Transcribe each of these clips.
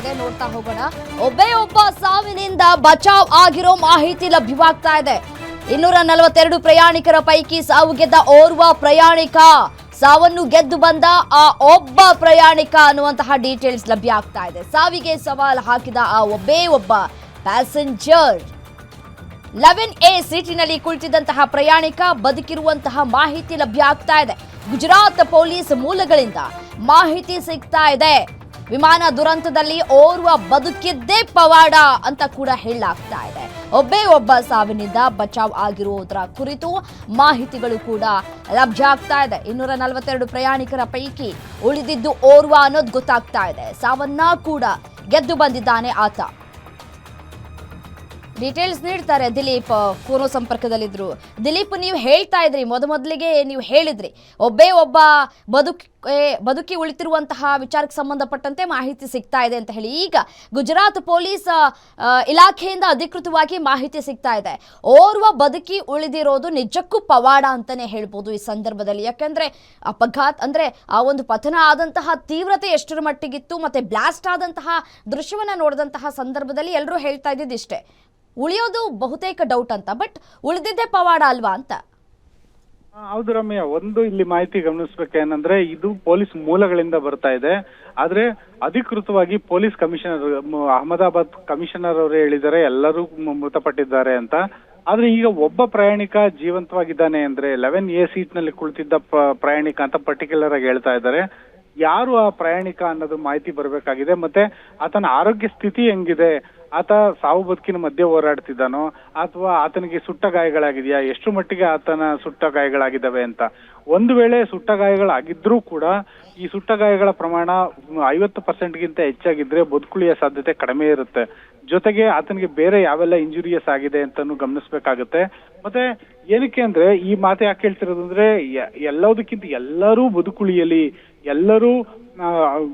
ಇದೆ, ನೋಡ್ತಾ ಹೋಗೋಣ. ಒಬ್ಬೇ ಒಬ್ಬ ಸಾವಿನಿಂದ ಬಚಾವ್ ಆಗಿರೋ ಮಾಹಿತಿ ಲಭ್ಯವಾಗ್ತಾ ಇದೆ. ಇನ್ನೂರ ನಲವತ್ತೆರಡು ಪ್ರಯಾಣಿಕರ ಪೈಕಿ ಸಾವು ಗೆದ್ದ ಓರ್ವ ಪ್ರಯಾಣಿಕ. ಸಾವನ್ನು ಗೆದ್ದು ಬಂದ ಆ ಒಬ್ಬ ಪ್ರಯಾಣಿಕ ಅನ್ನುವಂತಹ ಡೀಟೇಲ್ಸ್ ಲಭ್ಯ ಆಗ್ತಾ ಇದೆ. ಸಾವಿಗೆ ಸವಾಲ್ ಹಾಕಿದ ಆ ಒಬ್ಬೇ ಒಬ್ಬ ಪ್ಯಾಸೆಂಜರ್ ಲೆವೆನ್ ಎ ಸೀಟಿನಲ್ಲಿ ಕುಳಿತಿದ್ದಂತಹ ಪ್ರಯಾಣಿಕ ಬದುಕಿರುವಂತಹ ಮಾಹಿತಿ ಲಭ್ಯ ಆಗ್ತಾ ಇದೆ. ಗುಜರಾತ್ ಪೊಲೀಸ್ ಮೂಲಗಳಿಂದ ಮಾಹಿತಿ ಸಿಗ್ತಾ ಇದೆ. ವಿಮಾನ ದುರಂತದಲ್ಲಿ ಓರ್ವ ಬದುಕಿದ್ದೇ ಪವಾಡ ಅಂತ ಕೂಡ ಹೇಳಲಾಗ್ತಾ ಇದೆ. ಒಬ್ಬೇ ಒಬ್ಬ ಸಾವಿನಿಂದ ಬಚಾವ್ ಆಗಿರುವುದರ ಕುರಿತು ಮಾಹಿತಿಗಳು ಕೂಡ ಲಭ್ಯ ಆಗ್ತಾ ಇದೆ. ಇನ್ನೂರ ನಲವತ್ತೆರಡು ಪ್ರಯಾಣಿಕರ ಪೈಕಿ ಉಳಿದಿದ್ದು ಓರ್ವ ಅನ್ನೋದು ಗೊತ್ತಾಗ್ತಾ ಇದೆ. ಸಾವನ್ನ ಕೂಡ ಗೆದ್ದು ಬಂದಿದ್ದಾನೆ ಆತ. ಡೀಟೇಲ್ಸ್ ನೀಡ್ತಾರೆ. ದಿಲೀಪ್ ಫೋನು ಸಂಪರ್ಕದಲ್ಲಿದ್ದರು ದಿಲೀಪ್, ನೀವು ಹೇಳ್ತಾ ಇದ್ರಿ. ಮೊದಮೊದಲಿಗೆ ನೀವು ಹೇಳಿದ್ರಿ. ಒಬ್ಬೇ ಒಬ್ಬ ಬದುಕಿ ಬದುಕಿ ಉಳಿತಿರುವಂತಹ ವಿಚಾರಕ್ಕೆ ಸಂಬಂಧಪಟ್ಟಂತೆ ಮಾಹಿತಿ ಸಿಗ್ತಾ ಇದೆ ಅಂತ ಹೇಳಿ. ಈಗ ಗುಜರಾತ್ ಪೊಲೀಸ್ ಇಲಾಖೆಯಿಂದ ಅಧಿಕೃತವಾಗಿ ಮಾಹಿತಿ ಸಿಗ್ತಾ ಇದೆ. ಓರ್ವ ಬದುಕಿ ಉಳಿದಿರೋದು ನಿಜಕ್ಕೂ ಪವಾಡ ಅಂತಲೇ ಹೇಳ್ಬೋದು ಈ ಸಂದರ್ಭದಲ್ಲಿ. ಯಾಕೆಂದರೆ ಅಪಘಾತ, ಅಂದರೆ ಆ ಒಂದು ಪತನ ಆದಂತಹ ತೀವ್ರತೆ ಎಷ್ಟರ ಮಟ್ಟಿಗಿತ್ತು, ಮತ್ತು ಬ್ಲಾಸ್ಟ್ ಆದಂತಹ ದೃಶ್ಯವನ್ನು ನೋಡಿದಂತಹ ಸಂದರ್ಭದಲ್ಲಿ ಎಲ್ಲರೂ ಹೇಳ್ತಾ ಇದ್ದಿದ್ದು ಇಷ್ಟೇ ಉಳಿಯೋದು ಬಹುತೇಕ ಡೌಟ್ ಅಂತ ಬಟ್ ಉಳಿದಿದ್ದೇ ಪವಾಡ ಅಲ್ವಾ ಅಂತ? ಹೌದು ರಮ್ಯ, ಒಂದು ಇಲ್ಲಿ ಮಾಹಿತಿ ಗಮನಿಸ್ಬೇಕೇನಂದ್ರೆ ಇದು ಪೊಲೀಸ್ ಮೂಲಗಳಿಂದ ಬರ್ತಾ ಇದೆ. ಆದ್ರೆ ಅಧಿಕೃತವಾಗಿ ಪೊಲೀಸ್ ಕಮಿಷನರ್ ಅಹಮದಾಬಾದ್ ಕಮಿಷನರ್ ಅವರು ಹೇಳಿದ್ದಾರೆ, ಎಲ್ಲರೂ ಮೃತಪಟ್ಟಿದ್ದಾರೆ ಅಂತ. ಆದ್ರೆ ಈಗ ಒಬ್ಬ ಪ್ರಯಾಣಿಕ ಜೀವಂತವಾಗಿದ್ದಾನೆ ಅಂದ್ರೆ ಲೆವೆನ್ ಎ ಸೀಟ್ನಲ್ಲಿ ಕುಳಿತಿದ್ದ ಪ್ರಯಾಣಿಕ ಅಂತ ಪರ್ಟಿಕ್ಯುಲರ್ ಆಗಿ ಹೇಳ್ತಾ ಇದ್ದಾರೆ. ಯಾರು ಆ ಪ್ರಯಾಣಿಕ ಅನ್ನೋದು ಮಾಹಿತಿ ಬರಬೇಕಾಗಿದೆ, ಮತ್ತೆ ಆತನ ಆರೋಗ್ಯ ಸ್ಥಿತಿ ಹೆಂಗಿದೆ ಆತ ಸಾವು ಬದುಕಿನ ಮಧ್ಯೆ ಹೋರಾಡ್ತಿದ್ದಾನೋ ಅಥವಾ ಆತನಿಗೆ ಸುಟ್ಟ ಗಾಯಗಳಾಗಿದೆಯಾ? ಎಷ್ಟು ಮಟ್ಟಿಗೆ ಆತನ ಸುಟ್ಟ ಗಾಯಗಳಾಗಿದ್ದಾವೆ ಅಂತ? ಒಂದು ವೇಳೆ ಸುಟ್ಟ ಗಾಯಗಳಾಗಿದ್ರೂ ಕೂಡ ಈ ಸುಟ್ಟ ಗಾಯಗಳ ಪ್ರಮಾಣ ಐವತ್ತು ಪರ್ಸೆಂಟ್ಗಿಂತ ಹೆಚ್ಚಾಗಿದ್ರೆ ಬದುಕುಳಿಯ ಸಾಧ್ಯತೆ ಕಡಿಮೆ ಇರುತ್ತೆ. ಜೊತೆಗೆ ಆತನಿಗೆ ಬೇರೆ ಯಾವೆಲ್ಲ ಇಂಜುರಿಯಸ್ ಆಗಿದೆ ಅಂತಾನು ಗಮನಿಸ್ಬೇಕಾಗುತ್ತೆ. ಮತ್ತೆ ಏನಕ್ಕೆ ಅಂದ್ರೆ ಈ ಮಾತು ಯಾಕೆ ಹೇಳ್ತಿರೋದು ಅಂದ್ರೆ ಎಲ್ಲದಕ್ಕಿಂತ ಎಲ್ಲರೂ ಬದುಕುಳಿಯಲಿ ಎಲ್ಲರೂ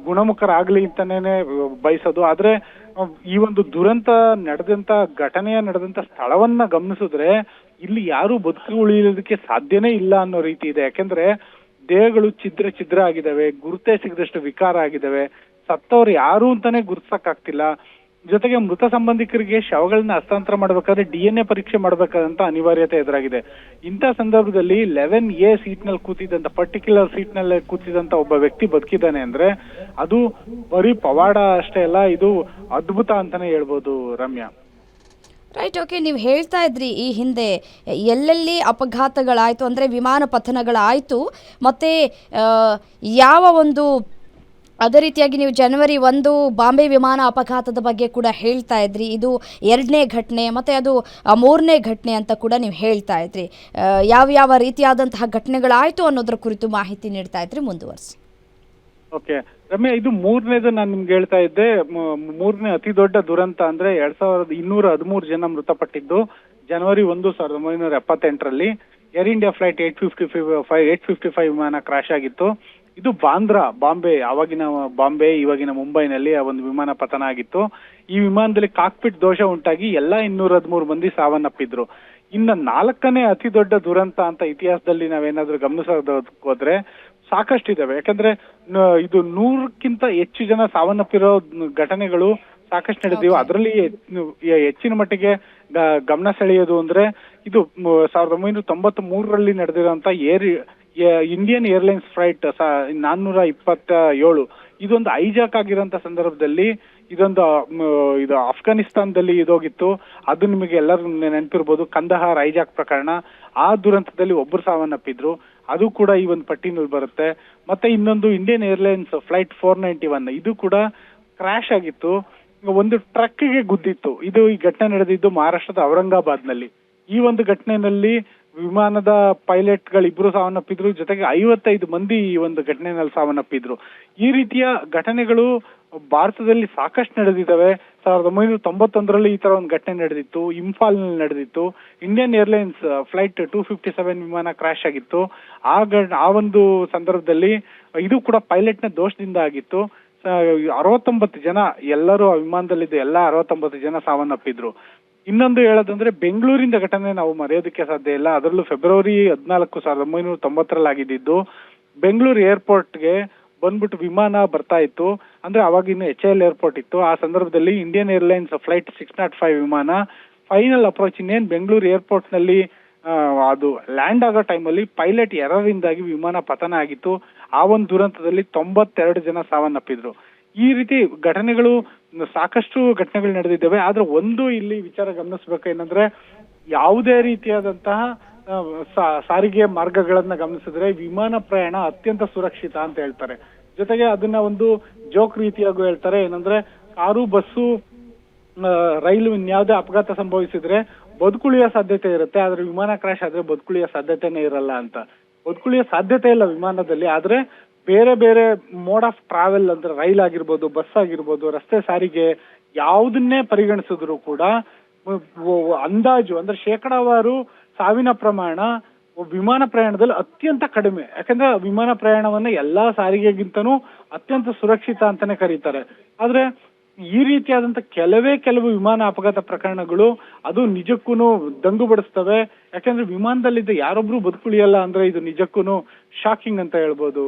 ಗುಣಮುಖರಾಗ್ಲಿ ಅಂತಾನೇನೆ ಬಯಸೋದು. ಆದ್ರೆ, ಈ ಒಂದು ದುರಂತ ನಡೆದಂತ, ಘಟನೆಯ ನಡೆದಂತ ಸ್ಥಳವನ್ನ ಗಮನಿಸಿದ್ರೆ, ಇಲ್ಲಿ ಯಾರು ಬದುಕು ಉಳಿಯೋದಕ್ಕೆ ಸಾಧ್ಯನೇ ಇಲ್ಲ ಅನ್ನೋ ರೀತಿ ಇದೆ. ಯಾಕೆಂದ್ರೆ, ದೇಹಗಳು ಛಿದ್ರ ಛಿದ್ರ ಆಗಿದಾವೆ ಗುರುತೇ ಸಿಗದಷ್ಟು ವಿಕಾರ ಆಗಿದಾವೆ ಸತ್ತವ್ರು ಯಾರು ಅಂತಾನೆ ಗುರುತಿಸಕ್ ಆಗ್ತಿಲ್ಲ ಜೊತೆಗೆ ಮೃತ ಸಂಬಂಧಿಕರಿಗೆ ಶವಗಳನ್ನ ಹಸ್ತಾಂತರ ಮಾಡಬೇಕಾದ್ರೆ ಡಿ ಎನ್ ಎ ಪರೀಕ್ಷೆ ಮಾಡಬೇಕಾದಂತ ಅನಿವಾರ್ಯತೆ ಎದುರಾಗಿದೆ. ಇಂಥ ಸಂದರ್ಭದಲ್ಲಿ ಲೆವೆನ್ ಎ ಸೀಟ್ನಲ್ಲಿ ಕೂತಿದ್ದಂತ ಪರ್ಟಿಕ್ಯುಲರ್ ಸೀಟ್ನಲ್ಲಿ ಕೂತಿದಂತ ಒಬ್ಬ ವ್ಯಕ್ತಿ ಬದುಕಿದ್ದಾನೆ ಅಂದ್ರೆ ಅದು ಬರೀ ಪವಾಡ ಅಷ್ಟೇ ಅಲ್ಲ, ಇದು ಅದ್ಭುತ ಅಂತಾನೆ ಹೇಳ್ಬೋದು ರಮ್ಯಾ. ರೈಟ್, ಓಕೆ, ನೀವು ಹೇಳ್ತಾ ಇದ್ರಿ ಈ ಹಿಂದೆ ಎಲ್ಲೆಲ್ಲಿ ಅಪಘಾತಗಳಾಯಿತು ಅಂದರೆ ವಿಮಾನ ಪತನಗಳಾಯಿತು, ಮತ್ತು ಯಾವ ಒಂದು ಅದೇ ರೀತಿಯಾಗಿ ನೀವು ಜನವರಿ ಒಂದು ಬಾಂಬೆ ವಿಮಾನ ಅಪಘಾತದ ಬಗ್ಗೆ ಕೂಡ ಹೇಳ್ತಾ ಇದ್ರಿ. ಇದು ಎರಡನೇ ಘಟನೆ ಮತ್ತು ಅದು ಮೂರನೇ ಘಟನೆ ಅಂತ ಕೂಡ ನೀವು ಹೇಳ್ತಾ ಇದ್ರಿ. ಯಾವ ಯಾವ ರೀತಿಯಾದಂತಹ ಘಟನೆಗಳಾಯಿತು ಅನ್ನೋದ್ರ ಕುರಿತು ಮಾಹಿತಿ ನೀಡ್ತಾ ಇದ್ರಿ, ಮುಂದುವರಿಸಿ. ಓಕೆ. ರಮ್ಯಾ, ಇದು ಮೂರನೇದು ನಾನು ನಿಮ್ಗೆ ಹೇಳ್ತಾ ಇದ್ದೆ. ಮೂರನೇ ಅತಿ ದೊಡ್ಡ ದುರಂತ ಅಂದ್ರೆ ಎರಡ್ ಸಾವಿರದ ಇನ್ನೂರ ಹದಿಮೂರು ಜನ ಮೃತಪಟ್ಟಿದ್ದು ಜನವರಿ ಒಂದು ಸಾವಿರದ ಒಂಬೈನೂರ ಎಪ್ಪತ್ತೆಂಟರಲ್ಲಿ. Air India flight eight fifty five, eight fifty five ವಿಮಾನ ಕ್ರಾಶ್ ಆಗಿತ್ತು. ಇದು ಬಾಂದ್ರಾ ಬಾಂಬೆ ಆವಾಗಿನ ಬಾಂಬೆ ಇವಾಗಿನ ಮುಂಬೈನಲ್ಲಿ ಆ ಒಂದು ವಿಮಾನ ಪತನ ಆಗಿತ್ತು. ಈ ವಿಮಾನದಲ್ಲಿ ಕಾಕ್ಪಿಟ್ ದೋಷ ಉಂಟಾಗಿ ಎಲ್ಲಾ ಇನ್ನೂರ ಹದಿಮೂರು ಮಂದಿ ಸಾವನ್ನಪ್ಪಿದ್ರು. ಇನ್ನ ನಾಲ್ಕನೇ ಅತಿ ದೊಡ್ಡ ದುರಂತ ಅಂತ ಇತಿಹಾಸದಲ್ಲಿ ನಾವೇನಾದ್ರೂ ಗಮನಿಸೋದಕ್ಕೆ ಹೋದ್ರೆ ಸಾಕಷ್ಟಿದಾವೆ. ಯಾಕಂದ್ರೆ ನ- ಇದು ನೂರಕ್ಕಿಂತ ಹೆಚ್ಚು ಜನ ಸಾವನ್ನಪ್ಪಿರೋ ಘಟನೆಗಳು ಸಾಕಷ್ಟು ನಡೆದಿವೆ. ಅದರಲ್ಲಿ ಹೆಚ್ಚಿನ ಮಟ್ಟಿಗೆ ಗಮನ ಸೆಳೆಯೋದು ಅಂದ್ರೆ ಇದು ಸಾವಿರದ ಒಂಬೈನೂರ ತೊಂಬತ್ ಮೂರರಲ್ಲಿ ನಡೆದಿರುವಂತ ಏರ್ ಇಂಡಿಯನ್ ಏರ್ಲೈನ್ಸ್ ಫ್ಲೈಟ್ ನಾನ್ನೂರ ಇಪ್ಪತ್ತ ಏಳು ಇದೊಂದು ಐಜಾಕ್ ಆಗಿರೋಂಥ ಸಂದರ್ಭದಲ್ಲಿ ಇದೊಂದು ಇದು ಅಫ್ಘಾನಿಸ್ತಾನದಲ್ಲಿ ಇದೋಗಿತ್ತು ಅದು ನಿಮಗೆ ಎಲ್ಲರೂ ನೆನಪಿರ್ಬೋದು, ಕಂದಹಾರ್ ಐಜಾಕ್ ಪ್ರಕರಣ. ಆ ದುರಂತದಲ್ಲಿ ಒಬ್ಬರು ಸಾವನ್ನಪ್ಪಿದ್ರು. ಅದು ಕೂಡ ಈ ಒಂದು ಪಟ್ಟಿನಲ್ಲಿ ಬರುತ್ತೆ. ಮತ್ತೆ ಇನ್ನೊಂದು Indian Airlines flight four ninety one ಇದು ಕೂಡ ಕ್ರಾಶ್ ಆಗಿತ್ತು. ಒಂದು ಟ್ರಕ್ಗೆ ಗುದ್ದಿತ್ತು. ಇದು ಈ ಘಟನೆ ನಡೆದಿದ್ದು ಮಹಾರಾಷ್ಟ್ರದ ಔರಂಗಾಬಾದ್ನಲ್ಲಿ. ಈ ಒಂದು ಘಟನೆಯಲ್ಲಿ ವಿಮಾನದ ಪೈಲಟ್ ಗಳಿಬ್ರು ಸಾವನ್ನಪ್ಪಿದ್ರು. ಜೊತೆಗೆ ಐವತ್ತೈದು ಮಂದಿ ಈ ಒಂದು ಘಟನೆಯಲ್ಲಿ ಸಾವನ್ನಪ್ಪಿದ್ರು. ಈ ರೀತಿಯ ಘಟನೆಗಳು ಭಾರತದಲ್ಲಿ ಸಾಕಷ್ಟು ನಡೆದಿದ್ದಾವೆ. ಸಾವಿರದ ಒಂಬೈನೂರ ತೊಂಬತ್ತೊಂದರಲ್ಲಿ ಈ ತರ ಒಂದು ಘಟನೆ ನಡೆದಿತ್ತು. ಇಂಫಾಲ್ನಲ್ಲಿ ನಡೆದಿತ್ತು. Indian Airlines flight two fifty seven ವಿಮಾನ ಕ್ರಾಶ್ ಆಗಿತ್ತು. ಆ ಆ ಒಂದು ಸಂದರ್ಭದಲ್ಲಿ ಇದು ಕೂಡ ಪೈಲಟ್ನ ದೋಷದಿಂದ ಆಗಿತ್ತು. ಅರವತ್ತೊಂಬತ್ತು ಜನ ಎಲ್ಲರೂ ಆ ವಿಮಾನದಲ್ಲಿದ್ದ ಎಲ್ಲ ಅರವತ್ತೊಂಬತ್ತು ಜನ ಸಾವನ್ನಪ್ಪಿದ್ರು. ಇನ್ನೊಂದು ಹೇಳೋದಂದ್ರೆ ಬೆಂಗಳೂರಿಂದ ಘಟನೆ ನಾವು ಮರೆಯೋದಕ್ಕೆ ಸಾಧ್ಯ ಇಲ್ಲ. ಅದರಲ್ಲೂ ಫೆಬ್ರವರಿ ಹದಿನಾಲ್ಕು ಸಾವಿರದ ಒಂಬೈನೂರ ತೊಂಬತ್ತರಲ್ಲಿ ಆಗಿದ್ದು ಬೆಂಗಳೂರು ಏರ್ಪೋರ್ಟ್ಗೆ ಬಂದ್ಬಿಟ್ಟು ವಿಮಾನ ಬರ್ತಾ ಇತ್ತು. ಅಂದ್ರೆ ಅವಾಗ ಇನ್ನು ಎಚ್ ಎಲ್ ಏರ್ಪೋರ್ಟ್ ಇತ್ತು. ಆ ಸಂದರ್ಭದಲ್ಲಿ Indian Airlines flight six nought five ವಿಮಾನ ಫೈನಲ್ ಅಪ್ರೋಚ್ ಇನ್ನೇನ್ ಬೆಂಗಳೂರು ಏರ್ಪೋರ್ಟ್ನಲ್ಲಿ ಅದು ಲ್ಯಾಂಡ್ ಆಗೋ ಟೈಮಲ್ಲಿ ಪೈಲಟ್ ಎರರಿಂದಾಗಿ ವಿಮಾನ ಪತನ ಆಗಿತ್ತು. ಆ ಒಂದು ದುರಂತದಲ್ಲಿ ತೊಂಬತ್ತೆರಡು ಜನ ಸಾವನ್ನಪ್ಪಿದ್ರು. ಈ ರೀತಿ ಘಟನೆಗಳು ಸಾಕಷ್ಟು ಘಟನೆಗಳು ನಡೆದಿದ್ದಾವೆ. ಆದ್ರೆ ಒಂದು ಇಲ್ಲಿ ವಿಚಾರ ಗಮನಿಸ್ಬೇಕು ಏನಂದ್ರೆ, ಯಾವುದೇ ರೀತಿಯಾದಂತಹ ಸಾರಿಗೆ ಮಾರ್ಗಗಳನ್ನ ಗಮನಿಸಿದ್ರೆ ವಿಮಾನ ಪ್ರಯಾಣ ಅತ್ಯಂತ ಸುರಕ್ಷಿತ ಅಂತ ಹೇಳ್ತಾರೆ. ಜೊತೆಗೆ ಅದನ್ನ ಒಂದು ಜೋಕ್ ರೀತಿಯಾಗೂ ಹೇಳ್ತಾರೆ. ಏನಂದ್ರೆ, ಕಾರು, ಬಸ್ಸು ರೈಲು ಇನ್ಯಾವುದೇ ಅಪಘಾತ ಸಂಭವಿಸಿದ್ರೆ ಬದುಕುಳಿಯೋ ಸಾಧ್ಯತೆ ಇರುತ್ತೆ. ಆದ್ರೆ ವಿಮಾನ ಕ್ರಾಶ್ ಆದ್ರೆ ಬದುಕುಳಿಯೋ ಸಾಧ್ಯತೆನೇ ಇರಲ್ಲ ಅಂತ. ಬದುಕುಳಿಯೋ ಸಾಧ್ಯತೆ ಇಲ್ಲ ವಿಮಾನದಲ್ಲಿ. ಆದ್ರೆ ಬೇರೆ ಬೇರೆ ಮೋಡ್ ಆಫ್ ಟ್ರಾವೆಲ್ ಅಂದ್ರೆ ರೈಲ್ ಆಗಿರ್ಬೋದು ಬಸ್ ಆಗಿರ್ಬೋದು, ರಸ್ತೆ ಸಾರಿಗೆ ಯಾವುದನ್ನೇ ಪರಿಗಣಿಸಿದ್ರು ಕೂಡ ಅಂದಾಜು ಅಂದ್ರೆ ಶೇಕಡಾವಾರು ಸಾವಿನ ಪ್ರಮಾಣ ವಿಮಾನ ಪ್ರಯಾಣದಲ್ಲಿ ಅತ್ಯಂತ ಕಡಿಮೆ. ಯಾಕಂದ್ರೆ ವಿಮಾನ ಪ್ರಯಾಣವನ್ನ ಎಲ್ಲಾ ಸಾರಿಗೆಗಿಂತನೂ ಅತ್ಯಂತ ಸುರಕ್ಷಿತ ಅಂತಾನೆ ಕರೀತಾರೆ. ಆದ್ರೆ ಈ ರೀತಿಯಾದಂತ ಕೆಲವೇ ಕೆಲವು ವಿಮಾನ ಅಪಘಾತ ಪ್ರಕರಣಗಳು ಅದು ನಿಜಕ್ಕೂ ದಂಗು ಬಡಿಸ್ತವೆ. ಯಾಕಂದ್ರೆ ವಿಮಾನದಲ್ಲಿದ್ದ ಯಾರೊಬ್ರು ಬದುಕುಳಿಯಲ್ಲ ಅಂದ್ರೆ ಇದು ನಿಜಕ್ಕೂ ಶಾಕಿಂಗ್ ಅಂತ ಹೇಳ್ಬೋದು